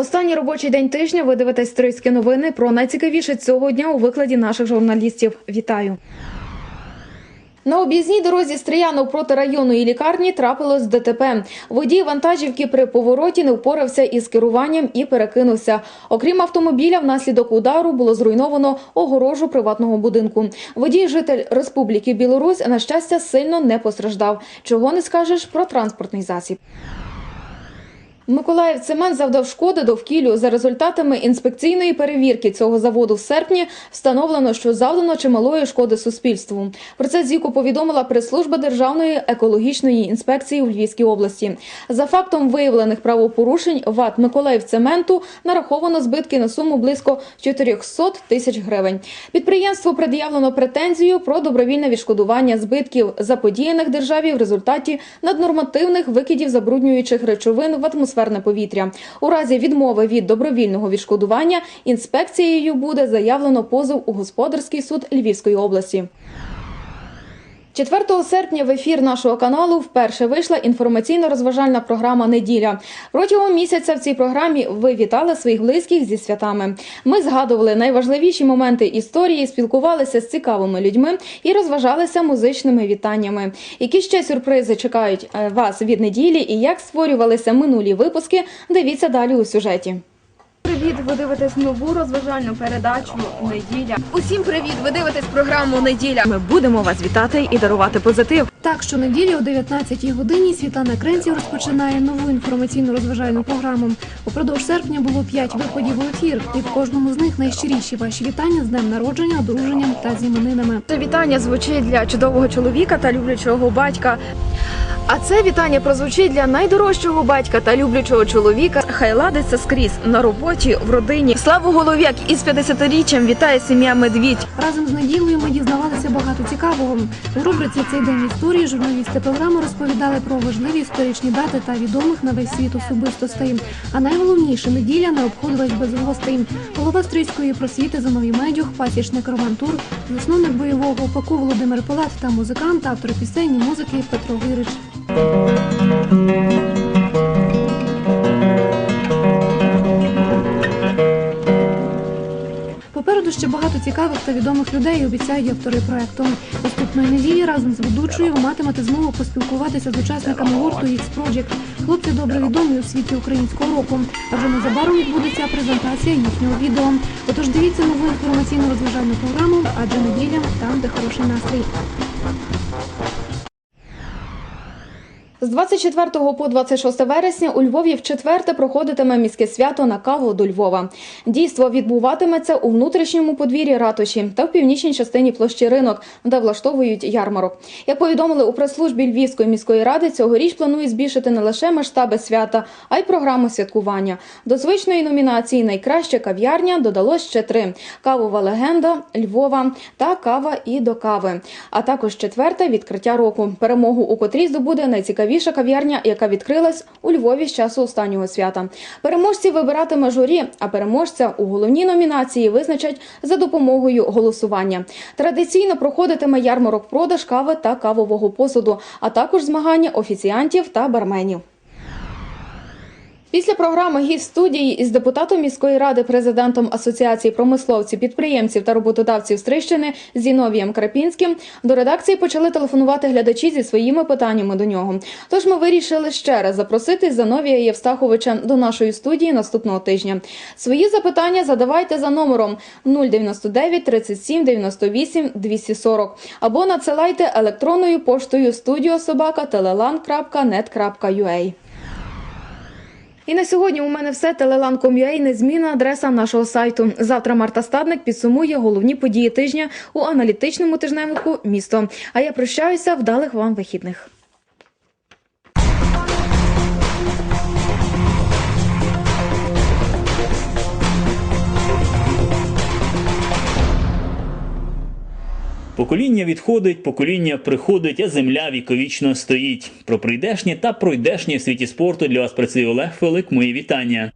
Останній робочий день тижня ви дивитесь Стрийські новини про найцікавіше цього дня у викладі наших журналістів. Вітаю. На об'їзній дорозі Стріянов проти районної лікарні трапилось ДТП. Водій вантажівки при повороті не впорався із керуванням і перекинувся. Окрім автомобіля, внаслідок удару було зруйновано огорожу приватного будинку. Водій, житель Республіки Білорусь, на щастя, сильно не постраждав. Чого не скажеш про транспортний засіб. Миколаїв цемент завдав шкоди довкіллю. За результатами інспекційної перевірки цього заводу в серпні встановлено, що завдано чималої шкоди суспільству. Про це ЗІКу повідомила прес-служба Державної екологічної інспекції у Львівській області. За фактом виявлених правопорушень ВАТ Миколаїв цементу нараховано збитки на суму близько 400 тисяч гривень. Підприємству пред'явлено претензію про добровільне відшкодування збитків заподіяних державі в результаті наднормативних викидів забруднюючих речовин в атмосферне повітря. У разі відмови від добровільного відшкодування інспекцією буде заявлено позов у господарський суд Львівської області. 4 серпня в ефір нашого каналу вперше вийшла інформаційно-розважальна програма Неділя. Протягом місяця в цій програмі ви вітали своїх близьких зі святами. Ми згадували найважливіші моменти історії, спілкувалися з цікавими людьми і розважалися музичними вітаннями. Які ще сюрпризи чекають е, вас від неділі і як створювалися минулі випуски? Дивіться далі у сюжеті. Привіт! Ви дивитесь нову розважальну передачу Неділя. Усім привіт! Ви дивитесь програму Неділя. Ми будемо вас вітати і дарувати позитив. Так, що неділі о 19-й годині Світлана Кренців розпочинає нову інформаційну розважальну програму. Упродовж серпня було п'ять виходів у ефір, і в кожному з них найщиріші ваші вітання з днем народження, одруженням та з іменинами. Це вітання звучить для чудового чоловіка та люблячого батька. А це вітання прозвучить для найдорожчого батька та люблячого чоловіка. Хай ладиться скрізь на роботі, в родині. Славу голові, із 50-річчям вітає сім'я Медвідь. Разом з неділею ми дізнавалися багато цікавого. У рубриці цей день історії журналісти програми розповідали про важливі історичні дати та відомих на весь світ особистостей. А найголовніше неділя не обходилась без гостей. Голова стрийської просвіти Зиновій Медюх, пасічник Роман Тур, засновник бойового ОПКу Володимир Пилат та музикант, автор пісень і музики Петро Гирич. Попереду ще багато цікавих та відомих людей обіцяють автори проекту. Наступної неділі разом з ведучою ви матимете змогу поспілкуватися з учасниками гурту X Project. Хлопці добре відомі у світі українського року. А вже незабаром відбудеться презентація їхнього відео. Отож дивіться нову інформаційну розважальну програму, адже неділя там, де хороший настрій. З 24 по 26 вересня у Львові в четверте проходитиме міське свято на каву до Львова. Дійство відбуватиметься у внутрішньому подвір'ї ратуші та в північній частині площі ринок, де влаштовують ярмарок. Як повідомили у прес-службі Львівської міської ради, цьогоріч планують збільшити не лише масштаби свята, а й програму святкування. До звичної номінації Найкраща кав'ярня додалось ще три: кавова легенда Львова та кава і до кави. А також четверте відкриття року. Перемогу у котрій здобуде найцікавіша кав'ярня, яка відкрилась у Львові з часу останнього свята. Переможці вибиратиме журі, а переможця у головній номінації визначать за допомогою голосування. Традиційно проходитиме ярмарок продаж кави та кавового посуду, а також змагання офіціантів та барменів. Після програми гість студії із депутатом міської ради, президентом Асоціації промисловців, підприємців та роботодавців Стрищини Зіновієм Крапінським до редакції почали телефонувати глядачі зі своїми питаннями до нього. Тож ми вирішили ще раз запросити Зіновія Євстаховича до нашої студії наступного тижня. Свої запитання задавайте за номером 099 37 98 240 або надсилайте електронною поштою studiosobaka.telelan.net.ua. І на сьогодні у мене все. Телеланком.ua – незмінна адреса нашого сайту. Завтра Марта Стадник підсумує головні події тижня у аналітичному тижневику місто. А я прощаюся. Вдалих вам вихідних. Покоління відходить, покоління приходить, а земля віковічно стоїть. Про прийдешнє та пройдешнє в світі спорту для вас працює Олег Фелик. Мої вітання.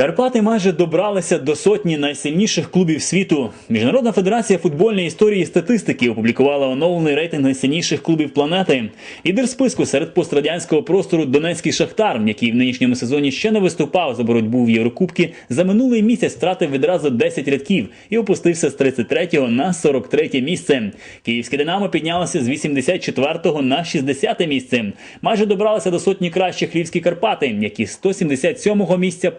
Карпати майже добралися до сотні найсильніших клубів світу. Міжнародна федерація футбольної історії і статистики опублікувала оновлений рейтинг найсильніших клубів планети. Лідер списку серед пострадянського простору Донецький Шахтар, який в нинішньому сезоні ще не виступав за боротьбу в Єврокубки, за минулий місяць втратив відразу 10 рядків і опустився з 33 на 43 місце. Київське Динамо піднялося з 84 на 60 місце. Майже добралися до сотні кращих львівські Карпати, які з 177 місця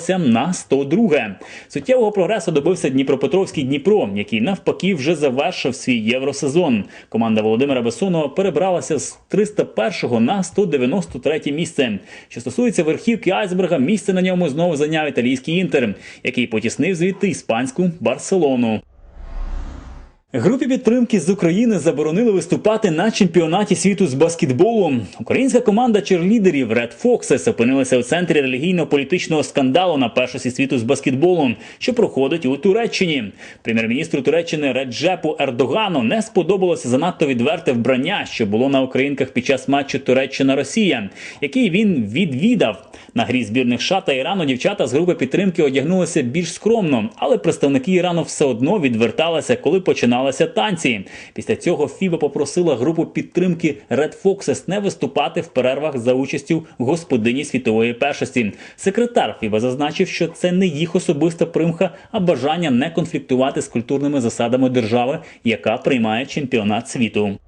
перебралися на 102. Суттєвого прогресу добився Дніпропетровський Дніпро, який навпаки вже завершив свій євросезон. Команда Володимира Бесонова перебралася з 301 на 193 місце. Що стосується верхівки айсберга, місце на ньому знову зайняв італійський інтер, який потіснив звідти іспанську Барселону. Групі підтримки з України заборонили виступати на чемпіонаті світу з баскетболу. Українська команда черлідерів Red Foxes опинилася у центрі релігійно-політичного скандалу на першості світу з баскетболу, що проходить у Туреччині. Прем'єр-міністру Туреччини Реджепу Ердогану не сподобалося занадто відверте вбрання, що було на українках під час матчу Туреччина-Росія, який він відвідав. На грі збірних США та Ірану дівчата з групи підтримки одягнулися більш скромно, але представники Ірану все одно відверталися, коли починалися танці. Після цього Фіба попросила групу підтримки Red Foxes не виступати в перервах за участю господині світової першості. Секретар Фіба зазначив, що це не їх особиста примха, а бажання не конфліктувати з культурними засадами держави, яка приймає чемпіонат світу.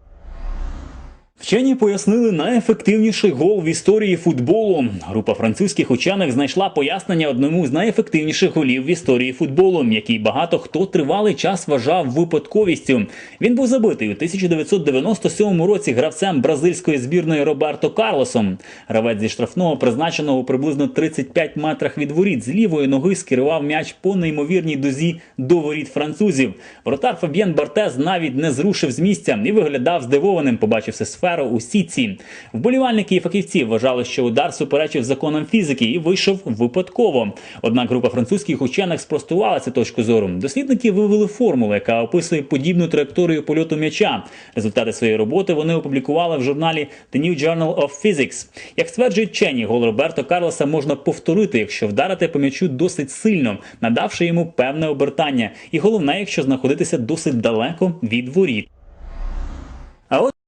Вчені пояснили найефективніший гол в історії футболу. Група французьких учених знайшла пояснення одному з найефективніших голів в історії футболу, який багато хто тривалий час вважав випадковістю. Він був забитий у 1997 році гравцем бразильської збірної Роберто Карлосом. Гравець зі штрафного, призначеного приблизно 35 метрах від воріт, з лівої ноги скерував м'яч по неймовірній дозі до воріт французів. Вратар Фаб'єн Бартез навіть не зрушив з місця і виглядав здивованим, побачивши сферу у сітці. Вболівальники і фахівці вважали, що удар суперечив законам фізики і вийшов випадково. Однак група французьких учених спростувала цю точку зору. Дослідники вивели формулу, яка описує подібну траєкторію польоту м'яча. Результати своєї роботи вони опублікували в журналі The New Journal of Physics. Як стверджують вчені, гол Роберто Карлоса можна повторити, якщо вдарити по м'ячу досить сильно, надавши йому певне обертання. І головне, якщо знаходитися досить далеко від воріт.